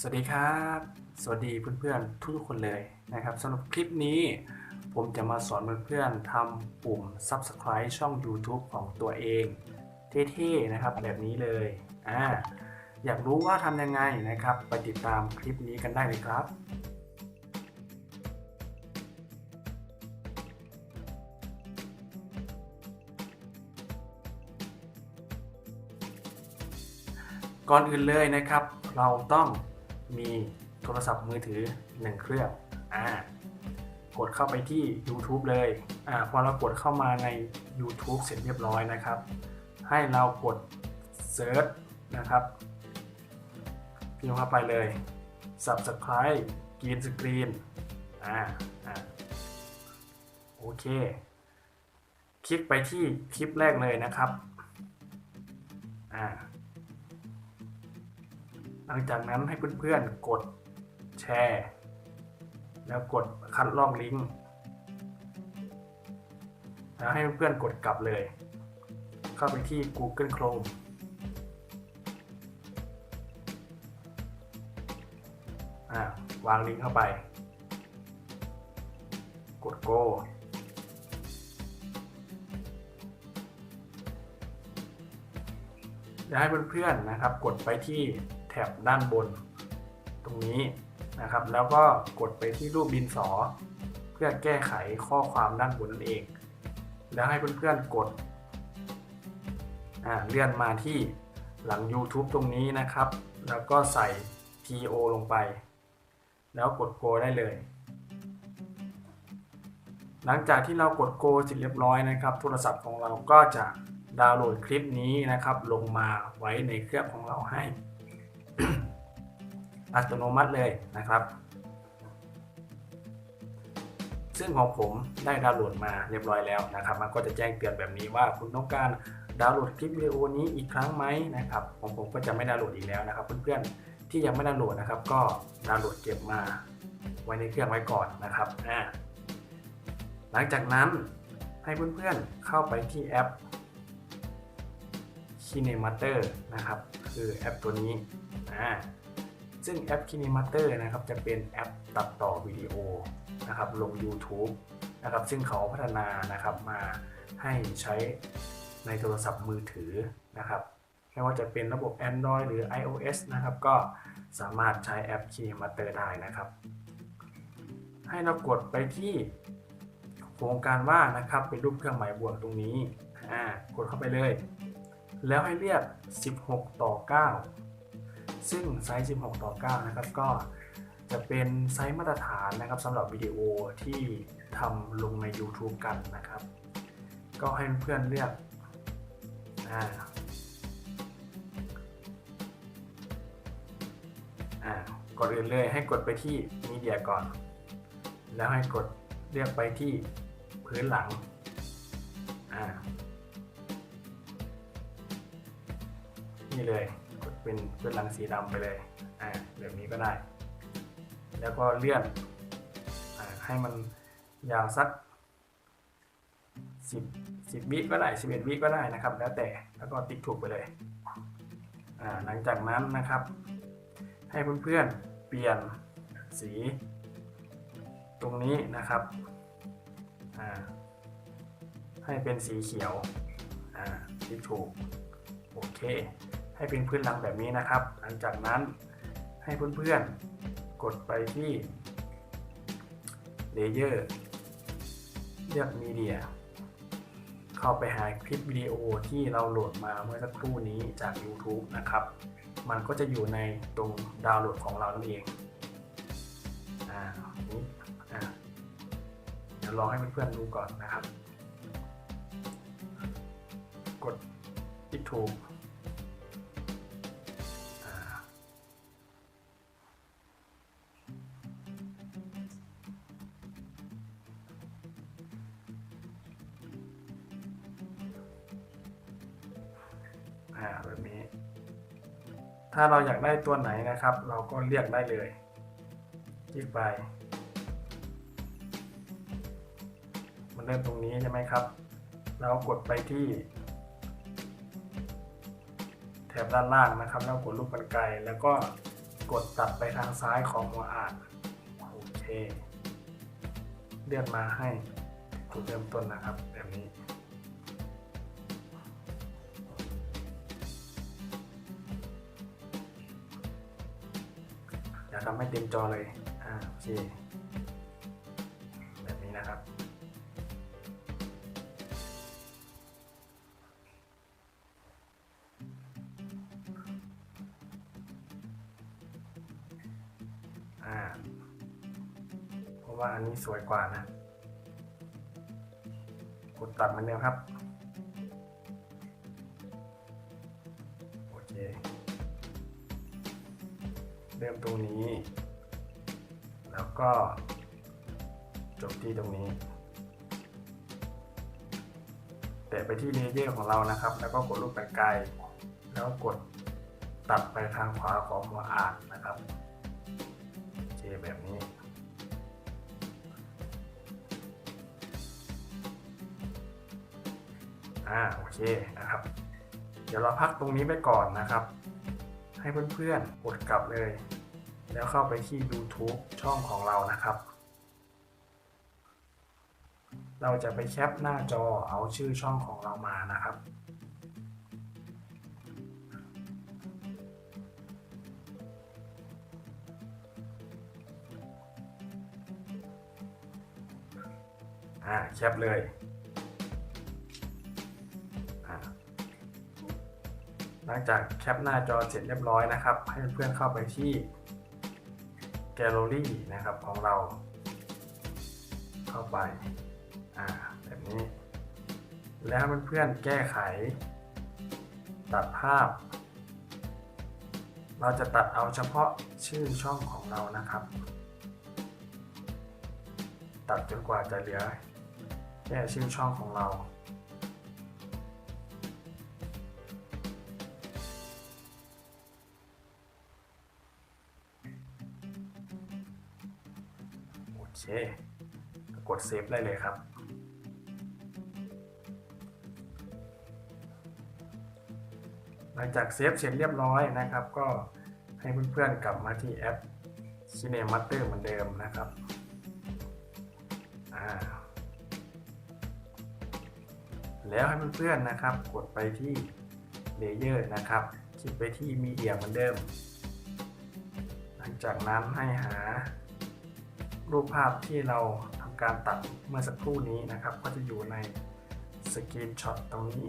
สวัสดีครับ สวัสดีเพื่อนๆทุกๆคนเลยนะครับสำหรับคลิปนี้ผมจะมาสอนเพื่อนๆทำปุ่ม Subscribe ช่อง YouTube ของตัวเองเท่ๆนะครับแบบนี้เลยอ่าอยากรู้ว่าทำยังไงนะครับ ไปติดตามคลิปนี้กันได้เลยครับก่อนอื่นเลยนะครับ เราต้อง มีโทรศัพท์มือถือ 1 เครื่องอ่ากดเข้าไปที่ YouTube เลยอ่าพอเรากดเข้ามาใน YouTube เสร็จเรียบร้อยนะครับ ให้เรากด Search นะครับพิมพ์เข้าไปเลย Subscribe Green Screen อ่าอ่าโอเค คลิกไปที่คลิปแรกเลยนะครับ อ่า หลังจากนั้นให้เพื่อนๆกดแชร์ แล้วกดคัดลอกลิงก์แล้วให้เพื่อนๆกดกลับเลย เข้าไปที่ Google Chrome วางลิงก์เข้าไป กด Go จะให้เพื่อนๆนะครับ กดไปที่ แถบด้านบน ตรงนี้นะครับ แล้วก็กดไปที่รูปดินสอ เพื่อแก้ไขข้อความด้านบนนั่นเอง แล้วให้เพื่อนๆกดเลื่อนมาที่หลัง YouTube ตรงนี้นะครับ แล้วก็ใส่ TO ลงไป แล้วกด Go ได้เลย หลังจากที่เรากด Go เสร็จเรียบร้อยนะครับ โทรศัพท์ของเราก็จะดาวน์โหลดคลิปนี้นะครับ ลงมาไว้ในเครื่องของเราให้ อัตโนมัติเลยนะครับ ซึ่งของผมได้ดาวน์โหลดมาเรียบร้อยแล้วนะครับ มันก็จะแจ้งเตือนแบบนี้ว่าคุณต้องการดาวน์โหลดคลิปวิดีโอนี้อีกครั้งไหมนะครับของผมก็จะไม่ดาวน์โหลดอีกแล้วนะครับ เพื่อนๆที่ยังไม่ดาวน์โหลดนะครับ ก็ดาวน์โหลดเก็บมาไว้ในเครื่องไว้ก่อนนะครับอ่าหลังจากนั้นให้เพื่อนๆเข้าไปที่แอป Kinemaster นะครับ คือแอปตัวนี้อ่า ซึ่งแอป Kinemaster นะครับจะเป็นแอปตัดต่อวิดีโอนะครับลง YouTube นะครับซึ่งเขาพัฒนานะครับมาให้ใช้ในโทรศัพท์มือถือนะครับไม่ว่าจะเป็นระบบ Android หรือ iOS นะครับก็สามารถใช้แอป Kinemaster ได้นะครับ ให้เรากดไปที่โครงการว่านะครับเป็นรูปเครื่องหมายบวกตรงนี้อ่ากดเข้าไปเลย แล้วให้เรียก16 ต่อ 9 ซึ่งไซส์ 16 ต่อ 9 นะครับ ก็จะเป็นไซส์มาตรฐานนะครับสำหรับวิดีโอที่ทำลงใน YouTube กันนะครับ ก็ให้เพื่อนเลือกอ่าอ่าก่อนอื่นเลยให้กดไปที่มีเดียก่อน แล้วให้กดเลือกไปที่พื้นหลังอ่านี่เลย เป็นเป็นหลังสีดำไปเลยอ่าแบบนี้ก็ได้ แล้วก็เลื่อนอ่าให้มันยาวสักสิบสิบวิก็ได้สิบเอ็ดวิก็ได้นะครับ แล้วแต่แล้วก็ติ๊กถูกไปเลยอ่าหลังจากนั้นนะครับ ให้เพื่อนๆเปลี่ยนสีตรงนี้นะครับอ่าให้เป็นสีเขียวอ่าติ๊กถูก โอเค ให้เป็นพื้นหลังแบบนี้นะครับ หลังจากนั้นให้เพื่อนๆ กดไปที่เลเยอร์เลือกมีเดียเข้าไปหาคลิปวิดีโอที่เราโหลดมาเมื่อสักครู่นี้จาก YouTube นะครับ มันก็จะอยู่ในตรงดาวน์โหลดของเรานั่นเองอ่านี้อ่าเดี๋ยวลองให้เพื่อนๆดูก่อนนะครับ กดที่ถูก อ่าแบบนี้ ถ้าเราอยากได้ตัวไหนนะครับ เราก็เรียกได้เลยคลิกไปมันเริ่มตรงนี้ใช่ไหมครับ เรากดไปที่ แถบด้านล่างนะครับ แล้วกดรูปกรรไกรแล้วก็กดตัดไปทางซ้ายของหัวอ่านโอเคเลื่อนมาให้จุดเริ่มต้นนะครับ แบบนี้ ทำให้เต็มจอเลย อ่าโอเค แบบนี้นะครับ อ่า เพราะว่าอันนี้สวยกว่านะ กดตัดมือนเดิมครับ โอเค เริ่มตรงนี้ แล้วก็จบที่ตรงนี้ แตะไปที่เลเยอร์ของเรานะครับ แล้วก็กดรูปแปลไกล แล้วก็กดตัดไปทางขวาของหัวอ่านนะครับโอเคแบบนี้อ่าโอเคนะครับ เดี๋ยวเราพักตรงนี้ไปก่อนนะครับ ให้เพื่อนๆกดกลับเลย แล้วเข้าไปที่ YouTube ช่องของเรานะครับ เราจะไปแคปหน้าจอเอาชื่อช่องของเรามานะครับอ่าแคปเลย หลังจากแคปหน้าจอเสร็จเรียบร้อยนะครับ ให้เพื่อนเข้าไปที่แกลเลอรี่นะครับของเรา เข้าไปอ่าแบบนี้ แล้วเพื่อนๆแก้ไข ตัดภาพ เราจะตัดเอาเฉพาะชื่อช่องของเรานะครับ ตัดจนกว่าจะเหลือแค่ชื่อช่องของเรา กดเซฟได้เลยครับ หลังจากเซฟเสร็จเรียบร้อยนะครับ ก็ให้เพื่อนๆกลับมาที่แอป Cinemaster เหมือนเดิมนะครับแล้วให้เพื่อนๆนะครับ กดไปที่เลเยอร์นะครับ คลิกไปที่มีเดียเหมือนเดิม หลังจากนั้นให้หา รูปภาพที่เราทำการตัดเมื่อสักครู่นี้นะครับ ก็จะอยู่ในสกรีนช็อตตรงนี้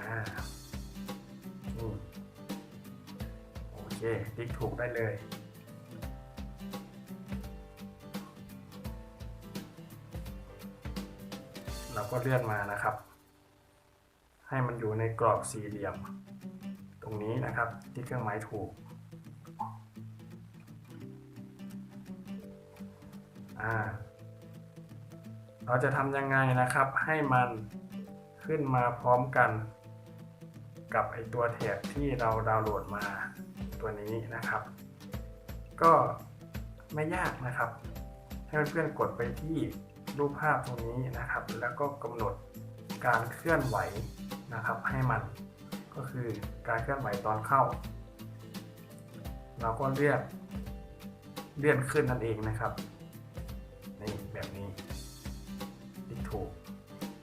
อ่าโอเคติ๊กถูกได้เลยเราก็เลื่อนมานะครับ ให้มันอยู่ในกรอบสี่เหลี่ยม ตรงนี้นะครับ ที่เครื่องหมายถูก อ่า เราจะทำยังไงนะครับ ให้มันขึ้นมาพร้อมกัน กับไอตัวแท็กที่เราดาวน์โหลดมาตัวนี้นะครับ ก็ไม่ยากนะครับ ให้เพื่อนๆกดไปที่รูปภาพตรงนี้นะครับ แล้วก็กำหนดการเคลื่อนไหวนะครับ ให้มันก็คือการเคลื่อนไหวตอนเข้า เราก็เลือนเลื่อนขึ้นนั่นเองนะครับ นี่แบบนี้ที่ถูก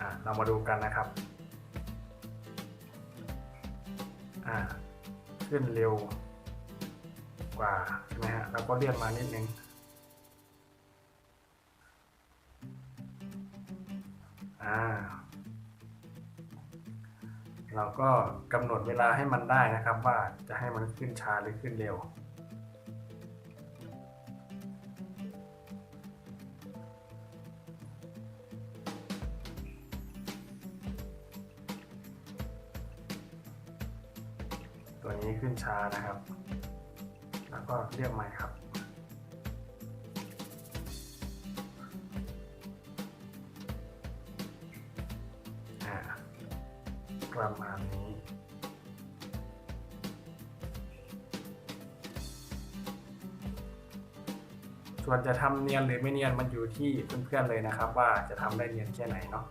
อะเรามาดูกันนะครับอ่าขึ้นเร็วกว่าใช่ไหมฮะเราก็เลื่อนมานิดนึงอ่าเราก็กำหนดเวลาให้มันได้นะครับว่าจะให้มันขึ้นช้าหรือขึ้นเร็ว ตัวนี้ขึ้นช้านะครับ แล้วก็เรียกใหม่ครับอ่าประมาณนี้ ส่วนจะทำเนียนหรือไม่เนียนมันอยู่ที่เพื่อนๆเลยนะครับ ว่าจะทำได้เนียนแค่ไหนเนาะ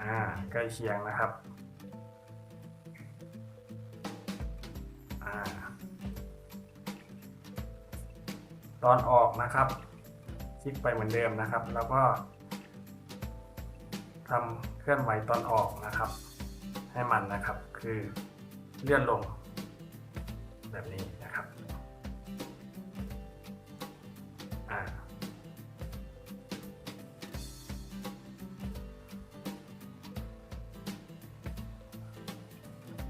อ่าใกล้เคียงนะครับอ่าตอนออกนะครับ คลิกไปเหมือนเดิมนะครับ แล้วก็ทำเคลื่อนไหวตอนออกนะครับ ให้มันนะครับคือเลื่อนลง แบบนี้นะครับอ่า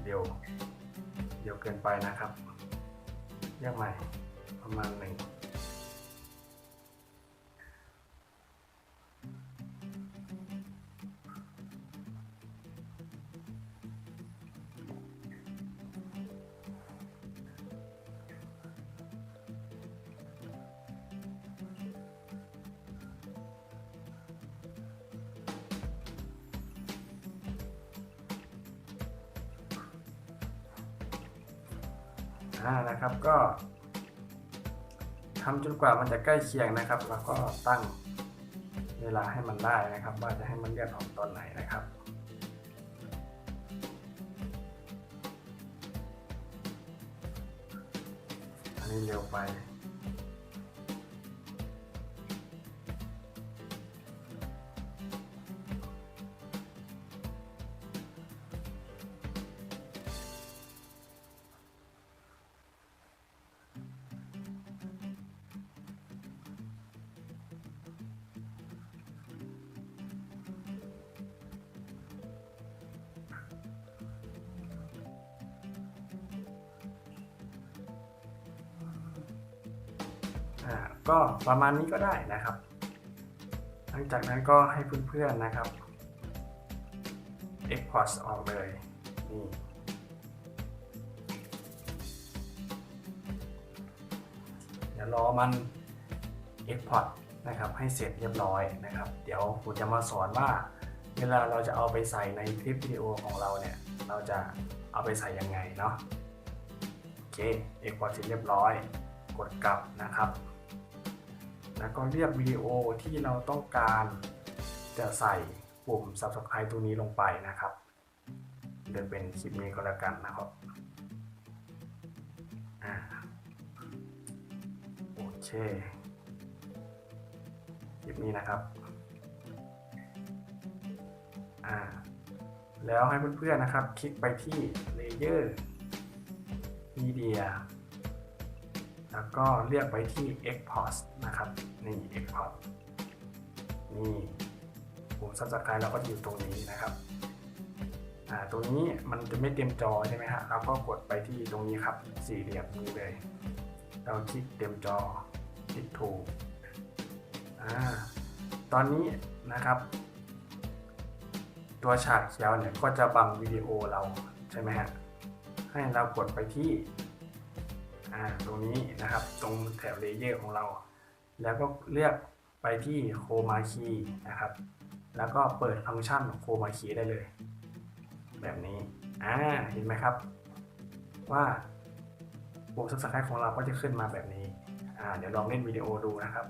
ดียวเดียวเกินไปนะครับเรียกใหม่ประมาณหนึ่ง อ่านะครับก็ทำจนกว่ามันจะใกล้เคียงนะครับ แล้วก็ตั้งเวลาให้มันได้นะครับ ว่าจะให้มันเลือดออกตอนไหนนะครับอันนี้เร็วไป อ่าก็ประมาณนี้ก็ได้นะครับ หลังจากนั้นก็ให้เพื่อนๆนะครับ export ออกเลยนี่เดี๋ยวรอมัน export นะครับให้เสร็จเรียบร้อยนะครับ เดี๋ยวผมจะมาสอนว่า เวลาเราจะเอาไปใส่ในคลิปวิดีโอของเราเนี่ย เราจะเอาไปใส่ยังไงเนาะโอเค export เสร็จเรียบร้อย กดกลับนะครับ แล้วก็เลือกวิดีโอที่เราต้องการจะใส่ปุ่ม subscribe ตัวนี้ลงไปนะครับเดินเป็นคลิปนี้ก็แล้วกันนะครับอโอเคคลิปนี้นะครับอ่าแล้วให้เพื่อนๆนะครับ คลิกไปที่ Layer Media แล้วก็เลือกไปที่ Export นะครับ นี่ Export นี่ปุ่ม Subscribe เราก็อยู่ตรงนี้นะครับอ่าตรงนี้มันจะไม่เต็มจอใช่ไหมฮะเราก็กดไปที่ตรงนี้ครับ สี่เหลี่ยมนี้เลย เราคลิกเต็มจอ คลิกถูกอ่าตอนนี้นะครับ ตัวฉากเขียวเนี่ยก็จะบังวิดีโอเราใช่ไหมฮะให้เรากดไปที่ ตรงนี้นะครับ ตรงแถบเลเยอร์ของเรา แล้วก็เลือกไปที่โคมาคีนะครับ แล้วก็เปิดฟังก์ชันโคมาคีได้เลย แบบนี้อ่าเห็นไหมครับ ว่าปุ่ม subscribe ของเราก็จะขึ้นมาแบบนี้อ่าเดี๋ยวลองเล่นวิดีโอดูนะครับ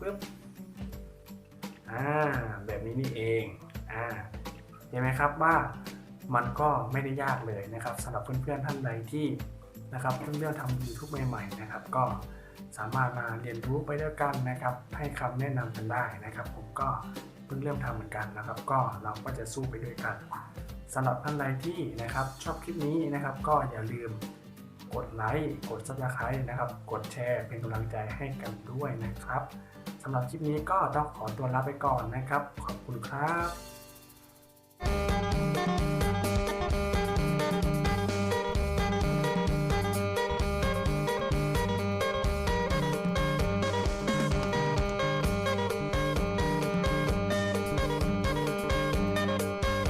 ปึ๊บอ่าแบบนี้นี่เองอ่าเห็นไหมครับว่า มันก็ไม่ได้ยากเลยนะครับสำหรับเพื่อนๆท่านใดที่นะครับเพิ่งเริ่มทำ YouTube ใหม่ๆนะครับ ก็สามารถมาเรียนรู้ไปด้วยกันนะครับ ให้คำแนะนำกันได้นะครับ ผมก็เพิ่งเริ่มทำเหมือนกันนะครับ ก็เราก็จะสู้ไปด้วยกันสำหรับท่านใดที่นะครับชอบคลิปนี้นะครับ ก็อย่าลืมกดไลค์กด subscribe นะครับ กดแชร์เป็นกำลังใจให้กันด้วยนะครับสำหรับคลิปนี้ก็ต้องขอตัวลาไปก่อนนะครับ ขอบคุณครับ